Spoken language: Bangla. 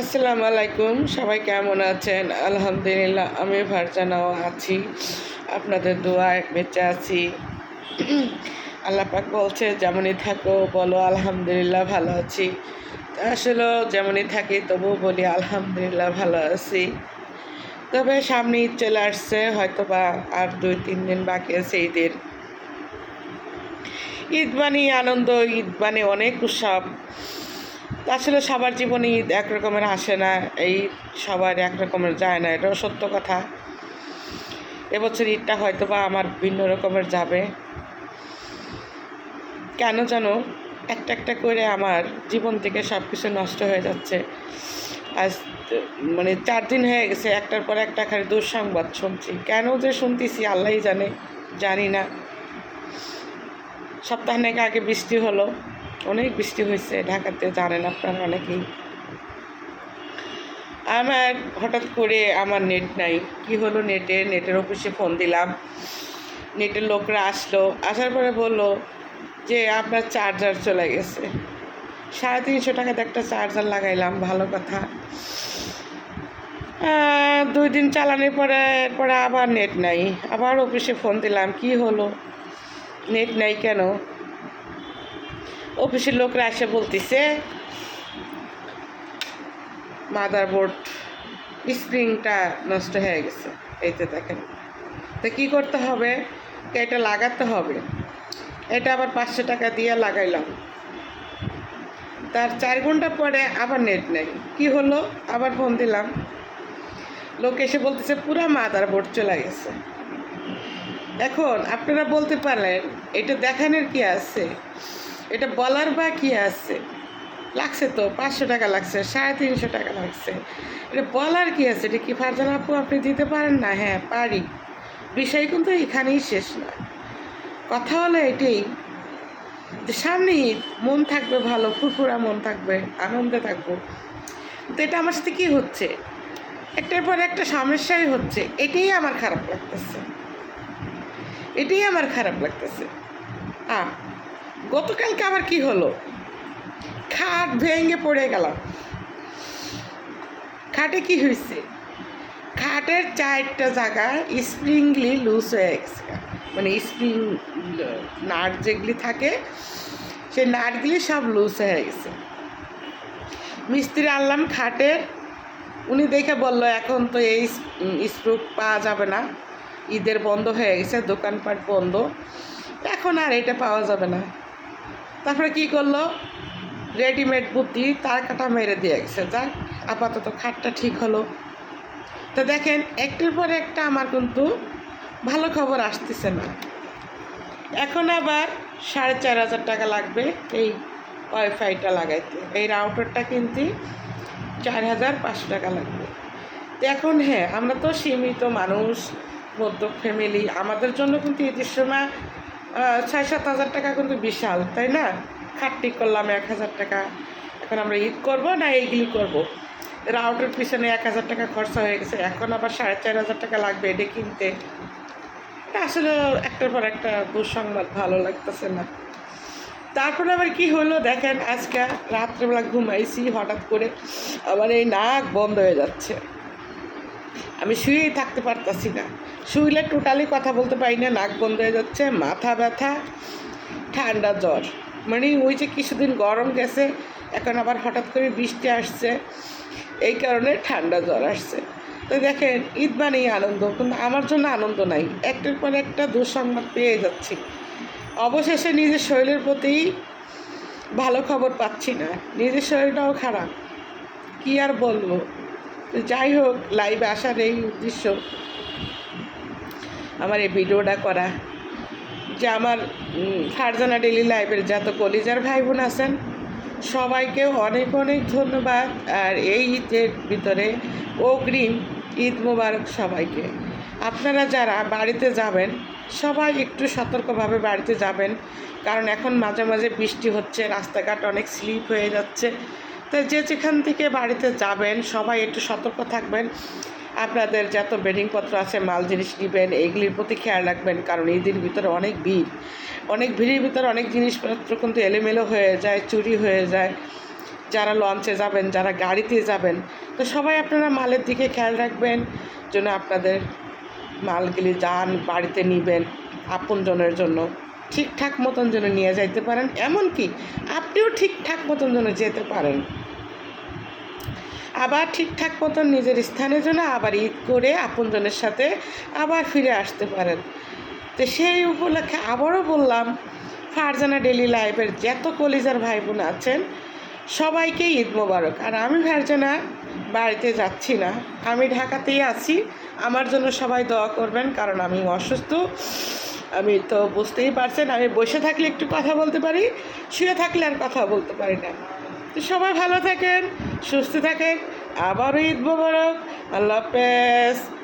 আসসালামু আলাইকুম, সবাই কেমন আছেন? আলহামদুলিল্লাহ আমি ভারজানাও আছি। আপনাদের দোয়ায় বেঁচে আছি। আল্লাহ পাক বলছে, যেমনই থাকো, বলো আলহামদুলিল্লাহ ভালো আছি। আসলে যেমনই থাকি, তবুও বলি আলহামদুলিল্লাহ ভালো আছি। তবে সামনে চলে আসছে হয়তো বা আর দুই, তিন দিন বাকি আছে ঈদের। ঈদ মানে আনন্দ, ঈদ মানে অনেক উৎসব। আসলে সবার জীবনে ঈদ এক রকমের আসে না, এই সবার এক রকমের যায় না, এটাও সত্য কথা। এবছর ঈদটা হয়তো বা আমার ভিন্ন রকমের যাবে। কেন যেন একটা একটা করে আমার জীবন থেকে সব কিছু নষ্ট হয়ে যাচ্ছে। আজ মানে চার দিন হয়ে গেছে, একটার পর একটা খালি দুঃসংবাদ শুনছি। কেন যে শুনতেছি আল্লাহই জানে, জানি না। সপ্তাহখানেক আগে বৃষ্টি হলো। অনেক বৃষ্টি হয়েছে, ঢাকাতে জানেন আপনারা অনেকেই। আমার হঠাৎ করে আমার নেট নাই। কি হলো নেটে নেটের অফিসে ফোন দিলাম। নেটের লোকরা আসলো। আসার পরে বলল যে, আপনার চার্জার চলে গেছে। সাড়ে তিনশো টাকাতে একটা চার্জার লাগাইলাম, ভালো কথা। দুই দিন চালানোর পরে পরে আবার নেট নাই। আবার অফিসে ফোন দিলাম, কি হলো? নেট নাই কেন? অফিসের লোকরা এসে বলতেছে মাদার বোর্ড স্প্রিংটা নষ্ট হয়ে গেছে। এইতে দেখেন। তো কী করতে হবে? এটা লাগাতে হবে? এটা আবার পাঁচশো টাকা দিয়ে লাগাইলাম। তার চার ঘণ্টা পরে আবার নেট নেই। কি হলো? আবার ফোন দিলাম। লোক এসে বলতেছে, পুরা মাদার বোর্ড চলে গেছে। এখন আপনারা বলতে পারেন, এটা দেখানোর কি আছে? এটা বলার বা কি আছে। লাগছে তো, পাঁচশো টাকা লাগছে, সাড়ে তিনশো টাকা লাগছে। এটা বলার কি আছে? এটা কি ফারজান আপু আপনি দিতে পারেন? না হ্যাঁ পারি। বিষয় কিন্তু এখানেই শেষ না। কথা হলো এটাই যে সামনে মন থাকবে ভালো, ফুরফুরা মন থাকবে, আনন্দে থাকব। তো এটা আমার সাথে কী হচ্ছে? একটার পর একটা সমস্যাই হচ্ছে। এটাই আমার খারাপ লাগতেছে। এটাই আমার খারাপ লাগতেছে। আ গতকালকে আবার কি হলো? খাট ভেঙে পড়ে গেলাম। খাটে কি হয়েছে? খাটের চারটা জায়গা স্প্রিংলি লুজ হয়ে গেছে। মানে স্প্রিং, নাট যেগুলি থাকে, সেই নাটগুলি সব লুজ হয়ে গেছে। মিস্ত্রি আনলাম খাটের। উনি দেখে বলল, এখন তো এই স্ক্রু পাওয়া যাবে না। ঈদের বন্ধ হয়ে গেছে, দোকানপাট বন্ধ। এখন আর এটা পাওয়া যাবে না। তারপরে কি করল? রেডিমেড বুদ্ধি তার কাটা মেরে দিয়ে গেছে। যাক আপাতত খাটটা ঠিক হলো। তো দেখেন একটার পর একটা আমার কিন্তু ভালো খবর আসতেছে না। এখন আবার সাড়ে চার হাজার টাকা লাগবে এই ওয়াইফাইটা লাগাইতে। এই রাউটারটা কিনতে চার হাজার পাঁচশো টাকা লাগবে। তো এখন হ্যাঁ আমরা তো সীমিত মানুষ মধ্য ফ্যামিলি আমাদের জন্য কিন্তু সময় আহ, ছয় সাত হাজার টাকা কিন্তু বিশাল, তাই না? খাটটি করলাম এক হাজার টাকা। এখন আমরা ঈদ করব না এইগুলি করব? রাউটের পিছনে এক হাজার টাকা খরচা হয়ে গেছে। এখন আবার সাড়ে চার হাজার টাকা লাগবে এটা কিনতে। এটা আসলে একটার পর একটা দুঃসংবাদ, ভালো লাগতেছে না। তারপরে আবার কি হলো দেখেন, আজকে রাত্রেবেলা ঘুমাইছি, হঠাৎ করে আমার এই নাক বন্ধ হয়ে যাচ্ছে। আমি শুয়েই থাকতে পারতাছি না। শুইলে টোটালি কথা বলতে পারি না, নাক বন্ধ হয়ে যাচ্ছে, মাথা ব্যথা, ঠান্ডা জ্বর। মানে ওই যে কিছুদিন গরম গেছে, এখন আবার হঠাৎ করে বৃষ্টি আসছে, এই কারণে ঠান্ডা জ্বর আসছে। তো দেখেন, ঈদ মানেই আনন্দ, কিন্তু আমার জন্য আনন্দ নাই। একটার পর একটা দুঃসংবাদ পেয়ে যাচ্ছি। অবশেষে নিজের শরীরের প্রতি ভালো খবর পাচ্ছি না। নিজের শরীরটাও খারাপ। কি আর বলব? যাই হোক লাইভে আসার এই উদ্দেশ্য আমার এই ভিডিওটা করা। যে আমার ফারজানা ডেলি লাইভের যত কলিজার ভাই বোন আছেন সবাইকে অনেক অনেক ধন্যবাদ। আর এই ঈদের ভিতরে অগ্রিম ঈদ মোবারক সবাইকে। আপনারা যারা বাড়িতে যাবেন, সবাই একটু সতর্কভাবে বাড়িতে যাবেন, কারণ এখন মাঝে মাঝে বৃষ্টি হচ্ছে, রাস্তাঘাট অনেক স্লিপ হয়ে যাচ্ছে। তো যে যেখান থেকে বাড়িতে যাবেন, সবাই একটু সতর্ক থাকবেন। আপনাদের যত বেডিংপত্র আছে, মাল জিনিস নেবেন এইগুলির প্রতি খেয়াল রাখবেন, কারণ ঈদের ভিতরে অনেক ভিড়। অনেক ভিড়ের ভিতরে অনেক জিনিসপত্র কিন্তু এলোমেলো হয়ে যায়, চুরি হয়ে যায়। যারা লঞ্চে যাবেন, যারা গাড়িতে যাবেন, তো সবাই আপনারা মালের দিকে খেয়াল রাখবেন, যেন আপনাদের মালগুলি যান, বাড়িতে নিবেন, আপনজনের জন্য। ঠিকঠাক মতন যেন নিয়ে যাইতে পারেন। এমনকি আপনিও ঠিকঠাক মতন যেন যেতে পারেন। আবার ঠিকঠাক মতন নিজের স্থানের জন্য আবার ঈদ করে আপনজনের সাথে আবার ফিরে আসতে পারেন। তো সেই উপলক্ষে আবারও বললাম, ফারজানা ডেলি লাইফের যত কলিজার ভাই বোন আছেন সবাইকে ঈদ মোবারক। আর আমি ফারজানা বাড়িতে যাচ্ছি না। আমি ঢাকাতেই আছি। আমার জন্য সবাই দোয়া করবেন, কারণ আমি অসুস্থ। আমি তো বুঝতেই পারছেন, আমি বসে থাকলে একটু কথা বলতে পারি, শুয়ে থাকলে আর কথা বলতে পারি না। তো সবাই ভালো থাকেন, সুস্থ থাকেন, আবারও ঈদ মোবারক, আল্লাহ হাফেজ।